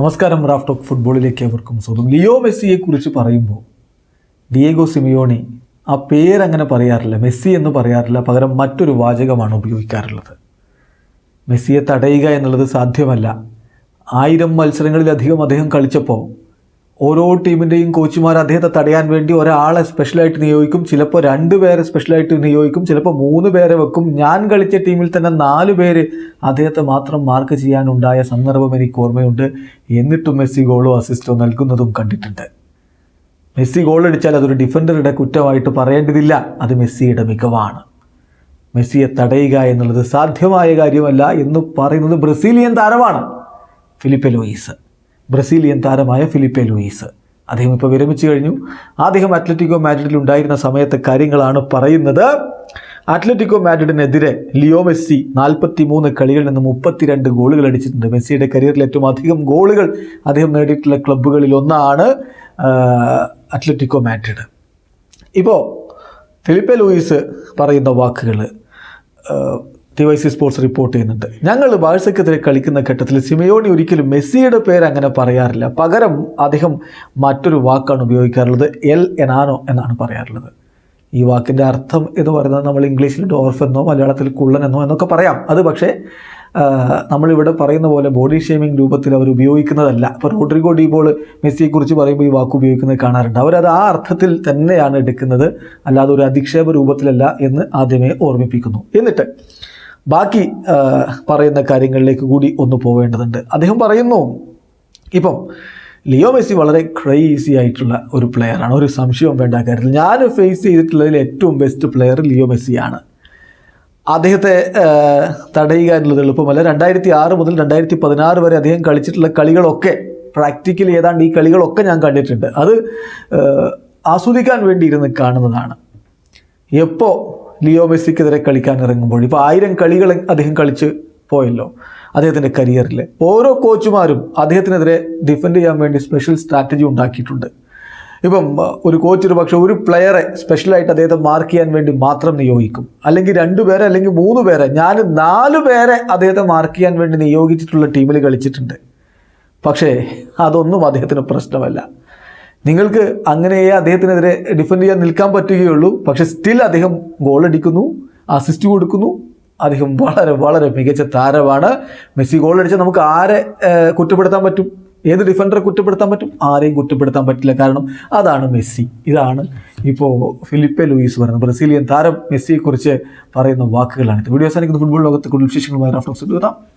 നമസ്കാരം Raf talk ഫുട്ബോളിലേക്ക് അവർക്കും സ്വന്തം ലിയോ മെസ്സിയെക്കുറിച്ച് പറയുമ്പോൾ ഡിയേഗോ സിമിയോണി ആ പേരങ്ങനെ പറയാറില്ല മെസ്സി എന്ന് പറയാറില്ല പകരം മറ്റൊരു വാചകമാണ് ഉപയോഗിക്കാറുള്ളത്. മെസ്സിയെ തടയുക എന്നുള്ളത് സാധ്യമല്ല. ആയിരം മത്സരങ്ങളിലധികം അദ്ദേഹം കളിച്ചപ്പോൾ ഓരോ ടീമിന്റെയും കോച്ചുമാർ അദ്ദേഹത്തെ തടയാൻ വേണ്ടി ഒരാളെ സ്പെഷ്യലായിട്ട് നിയോഗിക്കും. ചിലപ്പോൾ രണ്ട് പേരെ സ്പെഷ്യലായിട്ട് നിയോഗിക്കും. ചിലപ്പോൾ മൂന്ന് പേരെ വെക്കും. ഞാൻ കളിച്ച ടീമിൽ തന്നെ നാല് പേര് അദ്ദേഹത്തെ മാത്രം മാർക്ക് ചെയ്യാനുണ്ടായ സന്ദർഭം എനിക്ക് ഓർമ്മയുണ്ട്. എന്നിട്ടും മെസ്സി ഗോളോ അസിസ്റ്റോ നൽകുന്നതും കണ്ടിട്ടുണ്ട്. മെസ്സി ഗോൾ അടിച്ചാൽ അതൊരു ഡിഫൻഡറുടെ കുറ്റമായിട്ട് പറയേണ്ടതില്ല. അത് മെസ്സിയുടെ മികവാണ്. മെസ്സിയെ തടയുക എന്നുള്ളത് സാധ്യമായ കാര്യമല്ല എന്ന് പറയുന്നത് ബ്രസീലിയൻ താരമാണ് ഫിലിപ്പ് ലൂയിസ്. ബ്രസീലിയൻ താരമായ ഫിലിപ്പെ ലൂയിസ്. അദ്ദേഹം ഇപ്പോൾ വിരമിച്ചു കഴിഞ്ഞു. അദ്ദേഹം അത്ലറ്റിക്കോ മാഡ്രിഡിൽ ഉണ്ടായിരുന്ന സമയത്തെ കാര്യങ്ങളാണ് പറയുന്നത്. അത്ലറ്റിക്കോ മാഡ്രിഡിനെതിരെ ലിയോ മെസ്സി നാൽപ്പത്തി മൂന്ന് കളികളിൽ നിന്ന് മുപ്പത്തിരണ്ട് ഗോളുകൾ അടിച്ചിട്ടുണ്ട്. മെസ്സിയുടെ കരിയറിൽ ഏറ്റവും അധികം ഗോളുകൾ അദ്ദേഹം നേടിയിട്ടുള്ള ക്ലബ്ബുകളിൽ ഒന്നാണ് അത്ലറ്റിക്കോ മാഡ്രിഡ്. ഇപ്പോൾ ഫിലിപ്പെ ലൂയിസ് പറയുന്ന വാക്കുകൾ T Y C sports report ചെയ്യുന്നുണ്ട്. ഞങ്ങൾ ബാഴ്സയ്ക്കെതിരെ കളിക്കുന്ന ഘട്ടത്തിൽ സിമയോണി ഒരിക്കലും മെസ്സിയുടെ പേര് അങ്ങനെ പറയാറില്ല. പകരം അദ്ദേഹം മറ്റൊരു വാക്കാണ് ഉപയോഗിക്കാറുള്ളത് എൽ എനാനോ എന്നാണ് പറയാറുള്ളത്. ഈ വാക്കിന്റെ അർത്ഥം എന്ന് പറയുന്നത് നമ്മൾ ഇംഗ്ലീഷിൽ ഡോർഫ് എന്നോ മലയാളത്തിൽ കുള്ളൻ എന്നോ എന്നൊക്കെ പറയാം. അത് പക്ഷേ നമ്മളിവിടെ പറയുന്ന പോലെ ബോഡി ഷേമിംഗ് രൂപത്തിൽ അവർ ഉപയോഗിക്കുന്നതല്ല. ഇപ്പോൾ റോഡ്രിഗോ ഡീബോൾ മെസ്സിയെക്കുറിച്ച് പറയുമ്പോൾ ഈ വാക്ക് ഉപയോഗിക്കുന്നത് കാണാറുണ്ട്. അവരത് ആ അർത്ഥത്തിൽ തന്നെയാണ് എടുക്കുന്നത്. അല്ലാതെ ഒരു അധിക്ഷേപ രൂപത്തിലല്ല എന്ന് ആദ്യമേ ഓർമ്മിപ്പിക്കുന്നു. എന്നിട്ട് ബാക്കി പറയുന്ന കാര്യങ്ങളിലേക്ക് കൂടി ഒന്ന് പോവേണ്ടതുണ്ട്. അദ്ദേഹം പറയുന്നു ഇപ്പം ലിയോ മെസ്സി വളരെ ക്രേസി ആയിട്ടുള്ള ഒരു പ്ലെയറാണ് ഒരു സംശയവും വേണ്ട കാര്യത്തിൽ. ഞാൻ ഫേസ് ചെയ്തിട്ടുള്ളതിൽ ഏറ്റവും ബെസ്റ്റ് പ്ലെയർ ലിയോ മെസ്സിയാണ്. അദ്ദേഹത്തെ തടയുക എന്നുള്ളത് എളുപ്പമല്ല. രണ്ടായിരത്തി ആറ് മുതൽ രണ്ടായിരത്തി പതിനാറ് വരെ അദ്ദേഹം കളിച്ചിട്ടുള്ള കളികളൊക്കെ പ്രാക്ടിക്കലി ഏതാണ്ട് ഈ കളികളൊക്കെ ഞാൻ കണ്ടിട്ടുണ്ട്. അത് ആസ്വദിക്കാൻ വേണ്ടി ഇരുന്ന് കാണുന്നതാണ്. എപ്പോൾ ലിയോ മെസ്സിക്കെതിരെ കളിക്കാൻ ഇറങ്ങുമ്പോൾ ഇപ്പോൾ ആയിരം കളികൾ അദ്ദേഹം കളിച്ച് പോയല്ലോ അദ്ദേഹത്തിന്റെ കരിയറിൽ. ഓരോ കോച്ചുമാരും അദ്ദേഹത്തിനെതിരെ ഡിഫെൻഡ് ചെയ്യാൻ വേണ്ടി സ്പെഷ്യൽ സ്ട്രാറ്റജി ഉണ്ടാക്കിയിട്ടുണ്ട്. ഇപ്പം ഒരു കോച്ച് ഒരു പക്ഷേ ഒരു പ്ലെയറെ സ്പെഷ്യലായിട്ട് അദ്ദേഹത്തെ മാർക്ക് ചെയ്യാൻ വേണ്ടി മാത്രം നിയോഗിക്കും. അല്ലെങ്കിൽ രണ്ട് പേരെ അല്ലെങ്കിൽ മൂന്ന് പേരെ ഞാൻ നാല് പേരെ അദ്ദേഹത്തെ മാർക്ക് ചെയ്യാൻ വേണ്ടി നിയോഗിച്ചിട്ടുള്ള ടീമിൽ കളിച്ചിട്ടുണ്ട്. പക്ഷേ അതൊന്നും അദ്ദേഹത്തിന് പ്രശ്നമല്ല. നിങ്ങൾക്ക് അങ്ങനെയേ അദ്ദേഹത്തിനെതിരെ ഡിഫെൻഡ് ചെയ്യാൻ നിൽക്കാൻ പറ്റുകയുള്ളൂ. പക്ഷേ സ്റ്റിൽ അദ്ദേഹം ഗോൾ അടിക്കുന്നു അസിസ്റ്റ് കൊടുക്കുന്നു. അദ്ദേഹം വളരെ വളരെ മികച്ച താരമാണ്. മെസ്സി ഗോൾ അടിച്ചാൽ നമുക്ക് ആരെ കുറ്റപ്പെടുത്താൻ പറ്റും? ഏത് ഡിഫൻഡറെ കുറ്റപ്പെടുത്താൻ പറ്റും? ആരെയും കുറ്റപ്പെടുത്താൻ പറ്റില്ല. കാരണം അതാണ് മെസ്സി. ഇതാണ് ഇപ്പോൾ ഫിലിപ്പെ ലൂയിസ് പറയുന്നത്. ബ്രസീലിയൻ താരം മെസ്സിയെക്കുറിച്ച് പറയുന്ന വാക്കുകളാണ് വീഡിയോ അവസാനിക്കുന്ന. ഫുട്ബോൾ ലോകത്തെ കൂടുതൽ വിശേഷങ്ങളുമായി റഫറൻസ് എഴുതാം